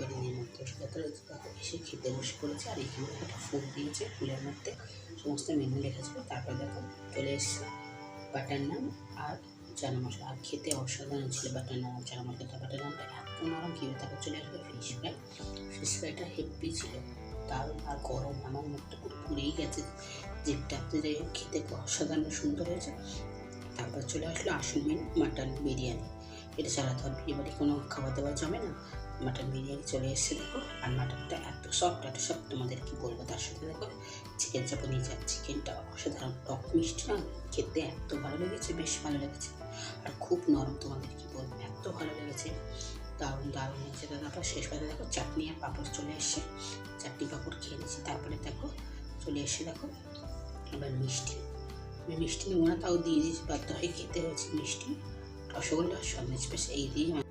বাড়ি নিমন্ত্রণ এসে খেতে বসে পড়েছে আর এখানে একটা ফুল দিয়েছে ফুলের মধ্যে সমস্ত মেনু লেখা ছিল তারপর দেখো চলে এসছে বাটার নান আর চানা মশলা। আর খেতে অসাধারণ ছিল বাটার নান আর চানা মশলাটা। বাটার নানটা এত নরম কি তারপর চলে আসবে ফিশ ফ্রাই। ফিশ ফ্রাইটা হেভি ছিল, দারুণ আর গরম। আমার মুখটা পুরো পুড়েই গেছে। জিপটাতে যাই খেতে খুব অসাধারণ সুন্দর হয়েছে। তারপর চলে আসলো আসল মেনু মাটন বিরিয়ানি। এটা ছাড়া তো আর বিয়ে বাড়ি কোনো খাবার দাবার জমে না। মাটন বিরিয়ানি চলে এসেছে, দেখো। আর মাটনটা এত সফট এত সফট তোমাদের কি বলব? তার সাথে দেখো চিকেন চাপও নিয়েছে আর চিকেনটা অসাধারণ। টক মিষ্টি না, খেতে এত ভালো লেগেছে, বেশ ভালো লেগেছে। আর খুব নরম তোমাদের কি বলব? এত ভালো লেগেছে। দারুণ দারুণ হয়েছে। তারপর শেষ পাতে দেখো, চাটনি আর পাঁপড় চলে এসছে। চাটনি, পাঁপড় খেয়ে নিয়েছি। তারপরে দেখো, চলে এসে দেখো, এবার মিষ্টি। মিষ্টি নেব না তাও দিয়ে দিয়েছি, বাধ্য হয়ে খেতে হয়েছে মিষ্টি। রসগোল্লা আর সন্দেশ বেশ এই দিয়ে